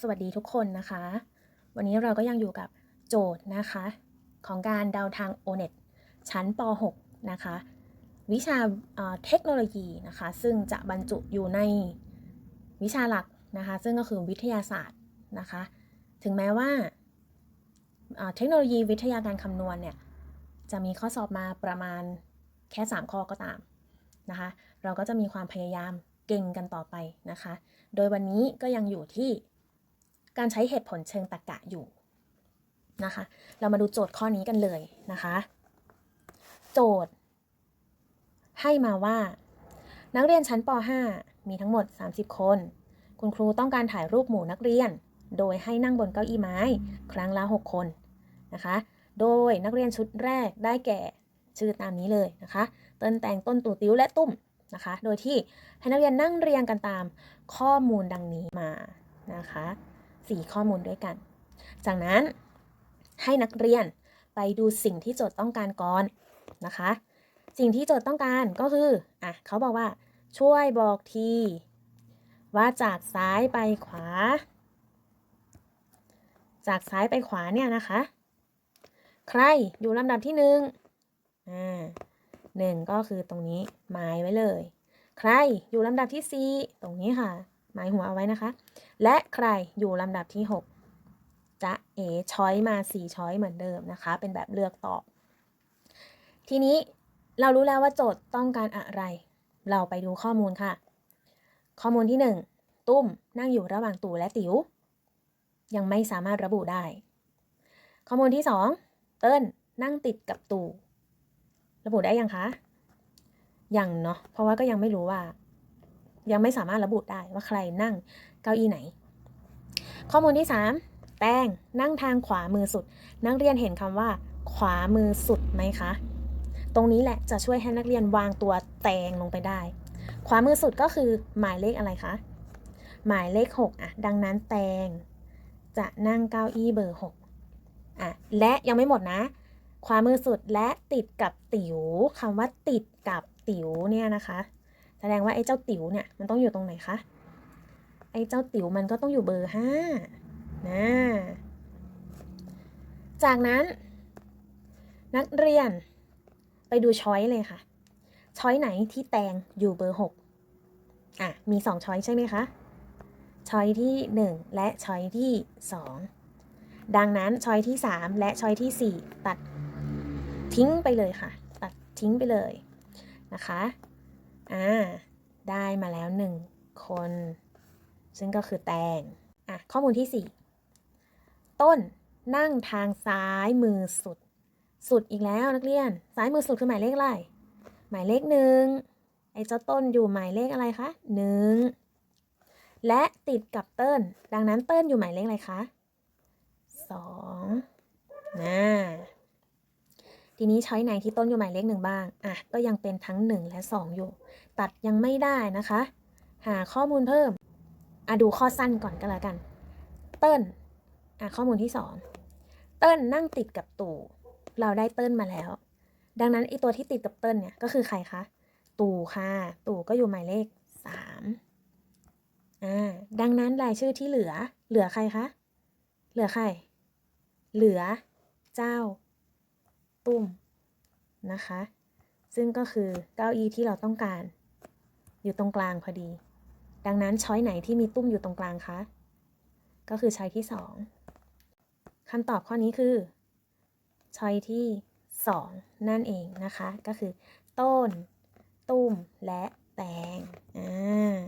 สวัสดีทุกคนนะคะ วันนี้เราก็ยังอยู่กับโจทย์นะคะ ของการเดาทาง o n e t ชั้นป .6 นะคะ วิชาเอ่อเทคโนโลยีนะคะ ซึ่งจะบรรจุอยู่ในวิชาหลักนะคะ ซึ่งก็คือวิทยาศาสตร์นะคะ ถึงแม้ว่าเอ่อเทคโนโลยีวิทยาการคำนวณเนี่ย จะมีข้อสอบมาประมาณแค่ 3 ข้อก็ตามนะคะ เราก็จะมีความพยายามเก่งกันต่อไปนะคะ โดยวันนี้ก็ยังอยู่ที่ การใช้เหตุผลเชิงตรรกะอยู่นะคะ เรามาดูโจทย์ข้อนี้กันเลยนะคะ โจทย์ ให้มาว่า นักเรียนชั้นป .5 มีทั้งหมด 30 คน คุณครูต้องการถ่ายรูปหมู่นักเรียน โดยให้นั่งบนเก้าอี้ไม้ ครั้งละ 6 คนนะคะ โดยนักเรียนชุดแรกได้แก่ชื่อตามนี้เลยนะคะ เติ้นแต่งต้นตู่ติ้วและตุ้มนะคะ โดยที่ให้นักเรียนนั่งเรียงกันตามข้อมูลดังนี้มานะคะ สี่ข้อมูลด้วยกัน จากนั้นให้นักเรียนไปดูสิ่งที่โจทย์ต้องการก่อนนะคะ สิ่งที่โจทย์ต้องการก็คืออะเขาบอกว่าช่วยบอกทีว่าจากซ้ายไปขวา จากซ้ายไปขวาเนี่ยนะคะ ใครอยู่ลำดับที่หนึ่งอ่าหนึ่งก็คือตรงนี้หมายไว้เลย ใครอยู่ลำดับที่สี่ตรงนี้ค่ะ หมายหัวเอาไว้นะคะ และใครอยู่ลำดับที่หกจะเอช้อยมาสี่ช้อยเหมือนเดิมนะคะ เป็นแบบเลือกตอบ ทีนี้เรารู้แล้วว่าโจทย์ต้องการอะไร เราไปดูข้อมูลค่ะ ข้อมูลที่หนึ่งตุ้มนั่งอยู่ระหว่างตู่และติ๋ว ยังไม่สามารถระบุได้ ข้อมูลที่สองเติ้ลนั่งติดกับตู่ ระบุได้ยังคะ ยังเนาะ เพราะว่าก็ยังไม่รู้ว่า ยังไม่สามารถระบุได้ว่าใครนั่งเก้าอี้ไหน ข้อมูลที่ 3 แป้งนั่งทางขวามือสุด นักเรียนเห็นคำว่า ขวามือสุดไหมคะ ตรงนี้แหละจะช่วยให้นักเรียนวางตัวแตงลงไปได้ ขวามือสุดก็คือหมายเลขอะไรคะ หมายเลข 6อะดังนั้นแตง จะนั่งเก้าอี้เบอร์ 6อะและยังไม่หมดนะขวามือสุดและติดกับติ๋วคำว่าติดกับติ๋วเนี่ยนะคะ แสดงว่าไอ้เจ้าติ๋วเนี่ยมันต้องอยู่ตรงไหนคะ ไอ้เจ้าติ๋วมันก็ต้องอยู่เบอร์ห้านะ จากนั้น นักเรียนไปดูช้อยเลยค่ะ ช้อยไหนที่แตงอยู่เบอร์หกอะ มีสองช้อยใช่ไหมคะ ช้อยที่หนึ่งและช้อยที่สองดังนั้นช้อยที่สามและช้อยที่สี่ตัดทิ้งไปเลยค่ะ ตัดทิ้งไปเลยนะคะ อ่าได้มาแล้วหนึ่งคน ซึ่งก็คือแตงอะข้อมูลที่4ต้นนั่งทางซ้ายมือสุด สุดอีกแล้วนักเรียน ซ้ายมือสุดคือหมายเลขอะไร หมายเลขหนึ่งไอ้เจ้าต้นอยู่หมายเลขอะไรคะหนึ่งและติดกับเติ้ลดังนั้นเติ้ลอยู่หมายเลขอะไรคะสอง ทีนี้ใช้ไหนที่ต้นอยู่หมายเลขหนึ่งบ้าง อะ ก็ยังเป็นทั้งหนึ่งและสองอยู่ ตัดยังไม่ได้นะคะ หาข้อมูลเพิ่ม อะดูข้อสั้นก่อนก็แล้วกัน เติ้ลอะข้อมูลที่สองเติ้ลนั่งติดกับตู่ เราได้เติ้ลมาแล้ว ดังนั้นไอตัวที่ติดกับเติ้ลเนี่ยก็คือใครคะ ตู่ค่ะ ตู่ก็อยู่หมายเลขสามอ่า ดังนั้นรายชื่อที่เหลือ เหลือใครคะ เหลือใคร เหลือเจ้า ตุ้มนะคะ ซึ่งก็คือเก้าอี้ที่เราต้องการ อยู่ตรงกลางพอดี ดังนั้นช้อยไหนที่มีตุ้มอยู่ตรงกลางคะ ก็คือช้อยที่สองคำตอบข้อนี้คือช้อยที่สองนั่นเองนะคะ ก็คือ ต้น ตุ้มและแตงอ่า